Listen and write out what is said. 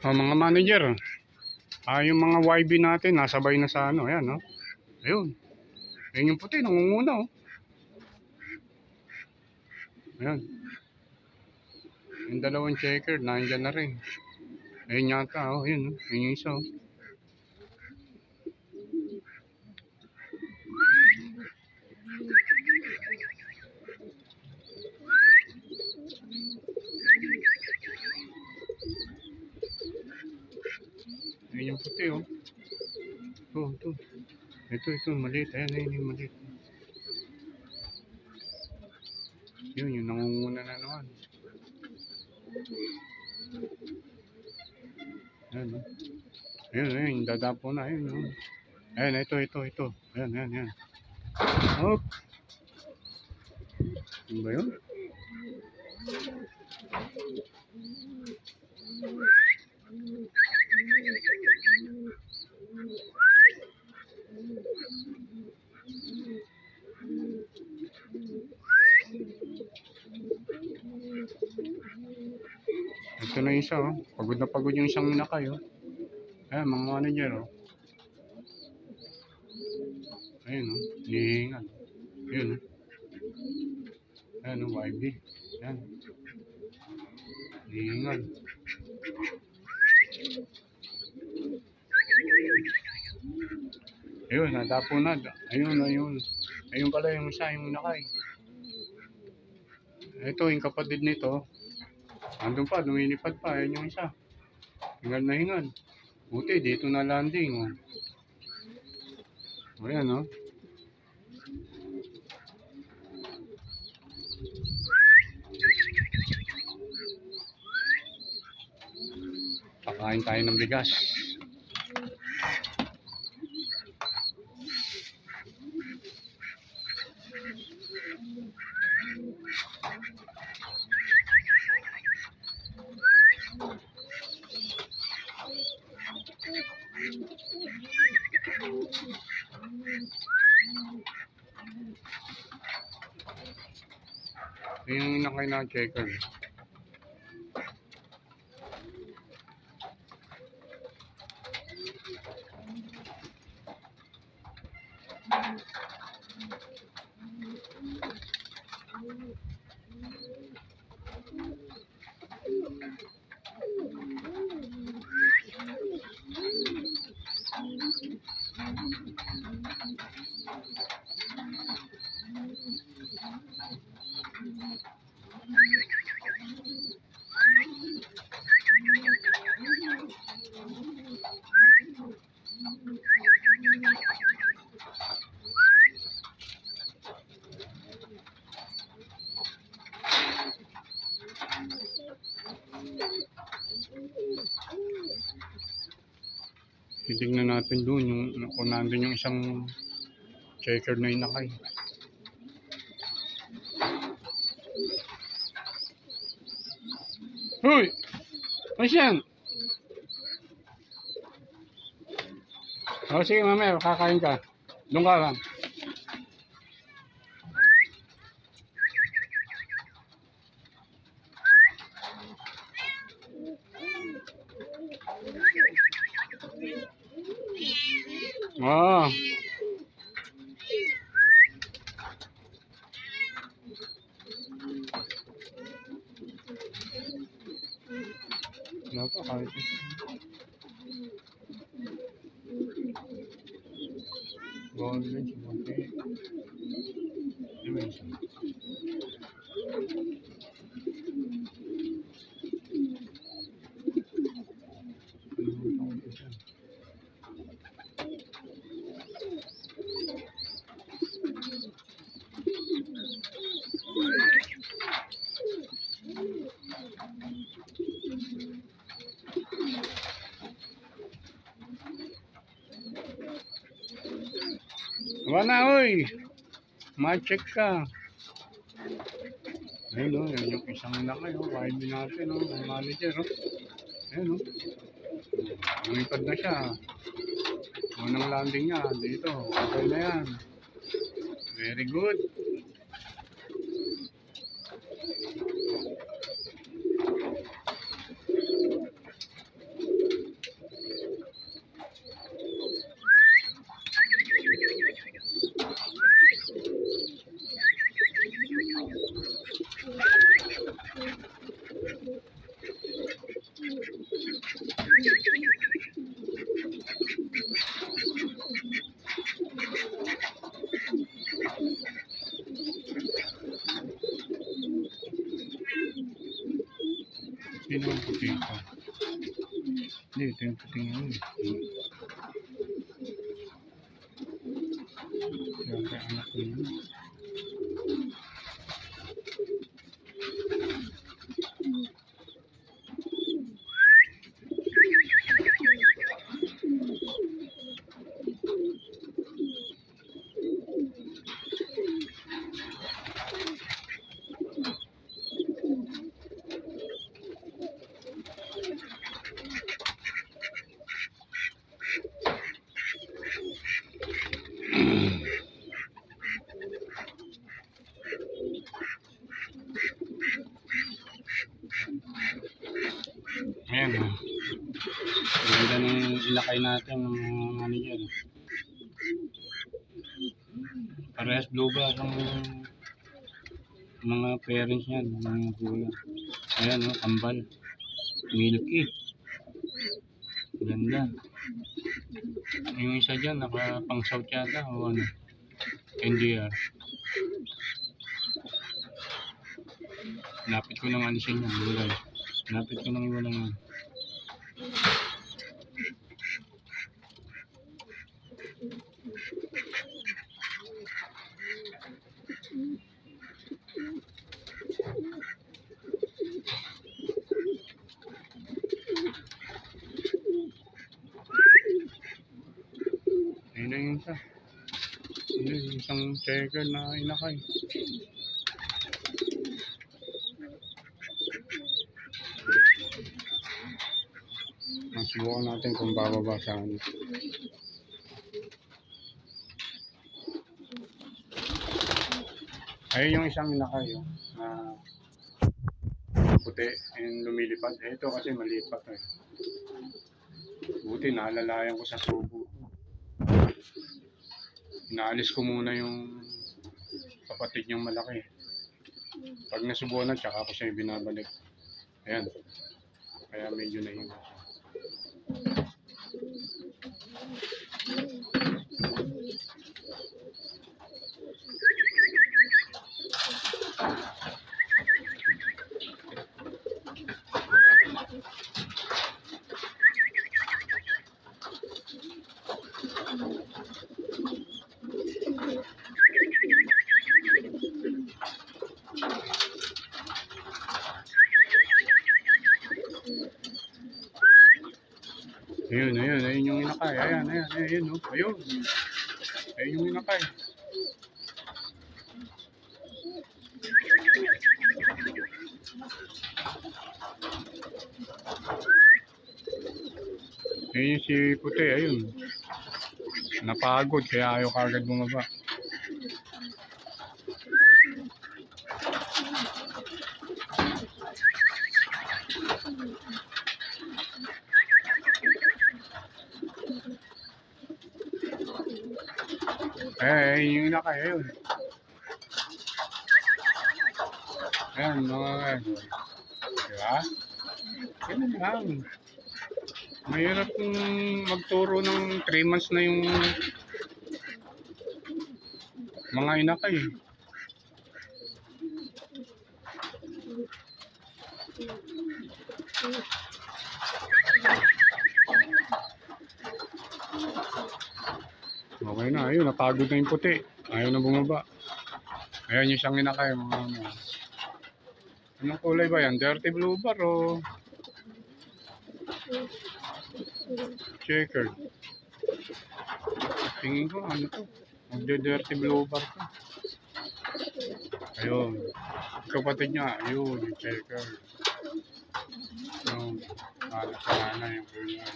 Oh, mga manager. Ah, yung mga YB natin, nasabay na sa ano, ayan, no? Ayun. Ayun yung puti, nangunguna, oh. Ayan. Yung dalawang checker, nandiyan na rin. Ayun yata, oh, ayun, oh. Ayun yung isa, oh. Ayun yung puti, oh. Ito, ito. Maliit. Ayan, ayun yung maliit. Yun, yung nangunguna na naman. Ayan, oh. Ayun, ayun, dadapo na. Ayun, oh. Ayan, ito, ito, ito. Ayan, ayan, ayan. Hop! Ano ba yun? Ito na isa, oh. Pagod na pagod yung isang inakay, oh. Ayan, mga manager, oh. Ayun, oh. Nihingal. Ayun, oh. Ayan, oh, YB. Ayan. Nihingal. Ayun, nadapo na. Ayun, ayun. Ayun pala yung isa, yung nakay. Ito, yung kapatid nito. Andun pa, lumilipad pa. Ayun yung isa. Hingal na hingal. Buti, dito na landing. Oh. Ayan, oh. Pakain tayo ng bigas. Inakay na checker. Titignan natin doon yung kung nandun yung isang checker na inakay. Hoy! Ano yan? O sige mamaya, kakain ka. Doon ka lang. Oo. Wala pa kahit isa. Golden, simuti. Ano Wala oy. Ma-check ka. Ayun, oh, yun yung isang na kayo. YB natin, oh. Ang manager, oh. Ayun, oh. Lumipad na siya. Unang landing niya, dito. Okay na yan. Very good. Sino ang puti ito? Hindi, ito yung puting yun. Siyempre, anak ko yun. Ayan. Ang Ganda ng ilakay natin ng ano yan. Parehas blue ba ang mga parents niyan, mga kuya. Ayan, oh, kambal. Milky. Ganda. Yung isa dyan, naka pang south yata o ano. NDR. Lapit ko ng alisin yan, gulay. Lapit ko ng Ayun na yung isa. Ayun, yung isang checker na inakay. Masubukan natin kung bababa sa ano. Ayun yung isang inakay. Oh, na puti. Ayun lumilipad. Eh, ito kasi malipat eh. Buti naalalayan ko sa subo. Inaalis ko muna yung kapatid niyang malaki. Pag nasubukan na, tsaka ko siya binabalik. Ayan. Kaya medyo naiiwas Ayun, ayun, ayun yung inakay. Ayan, ayan, ayun, oh. Ayun. Ayun yung inakay. Ayun si puti, ayun. Napagod, kaya ayaw kagad bumaba. Eh, yung inakay, ayun. Ayan, mga guys. Diba? Ganun lang. Mahirap kung magturo ng 3 months na yung mga inakay. Okay na, ayun, napagod na yung puti. Ayaw na bumaba. Ayan yung siyang inakay, mga ano. Anong kulay ba yan? Dirty blue bar o checkered? Tingin ko, ano to? Magde-dirty bar to. Ayun. Kapatid niya, ayun, yung checkered. Yung, ah, sana yung kulay.